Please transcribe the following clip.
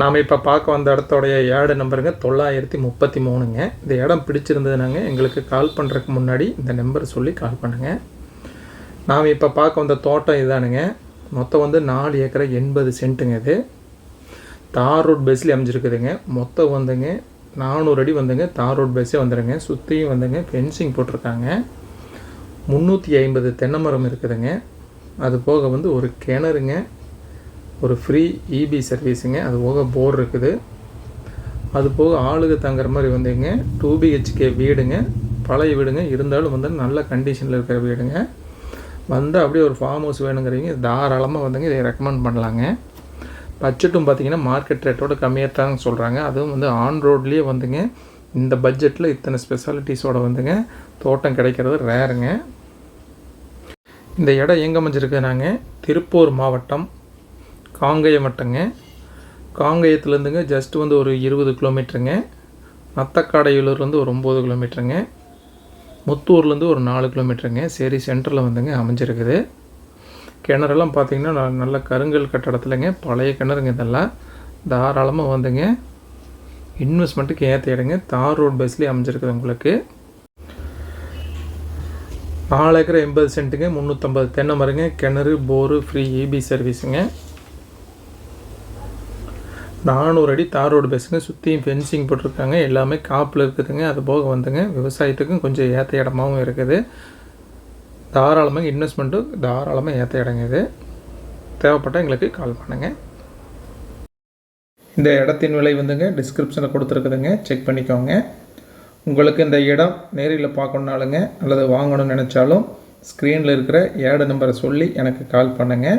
நாம் இப்போ பார்க்க வந்த இடத்தோடைய ஏடு நம்பருங்க தொள்ளாயிரத்தி முப்பத்தி மூணுங்க. இந்த இடம் பிடிச்சிருந்ததுனாங்க எங்களுக்கு கால் பண்ணுறதுக்கு முன்னாடி இந்த நம்பர் சொல்லி கால் பண்ணுங்கள் நாம் இப்போ பார்க்க வந்த தோட்டம் இதானுங்க. மொத்தம் வந்து நாலு ஏக்கரை எண்பது சென்ட்டுங்க இது. தார் ரோட் பஸ்ஸில் அமைஞ்சிருக்குதுங்க. மொத்தம் வந்துங்க நானூறு அடி வந்துங்க தார் ரோட் பேஸே வந்துடுங்க சுற்றியும் வந்துங்க ஃபென்சிங் போட்டிருக்காங்க. முந்நூற்றி ஐம்பது தென்னை மரம் இருக்குதுங்க. அது போக வந்து ஒரு கிணறுங்க. ஒரு ஃப்ரீ இபி சர்வீஸுங்க அது போக போர் இருக்குது. அது போக ஆளுக தங்குற மாதிரி வந்துங்க. டூ பிஹெச்கே வீடுங்க. பழைய வீடுங்க. இருந்தாலும் வந்து நல்ல கண்டிஷனில் இருக்கிற வீடுங்க. வந்து அப்படியே ஒரு ஃபார்ம் ஹவுஸ் வேணுங்கிறவங்க தாராளமாக வந்துங்க இதை ரெக்கமெண்ட் பண்ணலாங்க. பட்ஜெட்டும் பார்த்தீங்கன்னா மார்க்கெட் ரேட்டோட கம்மியாக சொல்கிறாங்க அதுவும் வந்து ஆன் ரோட்லேயே வந்துங்க. இந்த பட்ஜெட்டில் இத்தனை ஸ்பெஷாலிட்டிஸோட வந்துங்க. தோட்டம் கிடைக்கிறது ரேருங்க இந்த இடம் எங்கே அமைஞ்சிருக்கு நாங்கள் திருப்பூர் மாவட்டம் காங்கேயம் வட்டங்க காங்கேயத்துலேருந்துங்க ஜஸ்ட் வந்து ஒரு இருபது கிலோமீட்டருங்க. நத்தக்காடையூர்லேருந்து ஒரு ஒம்பது கிலோமீட்டருங்க. முத்தூர்லேருந்து ஒரு நாலு கிலோமீட்டருங்க. சரி சென்டரில் வந்துங்க அமைஞ்சிருக்குது. கிணறெல்லாம் பார்த்திங்கன்னா ந- நல்ல கருங்கல் கட்டடத்துலங்க பழைய கிணறுங்க இதெல்லாம். தாராளமாக வந்துங்க. இன்வெஸ்ட்மெண்ட்டுக்கு ஏற்ற இடங்க. தார் ரோட் பஸ்லேயே அமைஞ்சிருக்குது உங்களுக்கு. நாலு ஏக்கர் எண்பது சென்ட்டுங்க. முந்நூற்றம்பது தென்னை மரங்க. கிணறு போரு ஃப்ரீ இபி சர்வீஸுங்க நானூறு அடி தார் ரோடு பேசுங்க சுற்றியும் ஃபென்சிங் போட்டிருக்காங்க எல்லாமே காப்பில் இருக்குதுங்க அது போக வந்துங்க விவசாயத்துக்கும் கொஞ்சம் ஏற்ற இடமாவும் இருக்குது. தாராளமாக இன்வெஸ்ட்மெண்ட்டும் தாராளமாக ஏற்ற இடங்க இது. தேவைப்பட்டால் எங்களுக்கு கால் பண்ணுங்கள் இந்த இடத்தின் விலை வந்துங்க டிஸ்கிரிப்ஷனில் கொடுத்துருக்குதுங்க செக் பண்ணிக்கோங்க. உங்களுக்கு இந்த இடம் நேரில் பார்க்கணுனாலுங்க அல்லது வாங்கணும்னு நினச்சாலும் ஸ்க்ரீனில் இருக்கிற ஏடு நம்பரை சொல்லி எனக்கு கால் பண்ணுங்கள்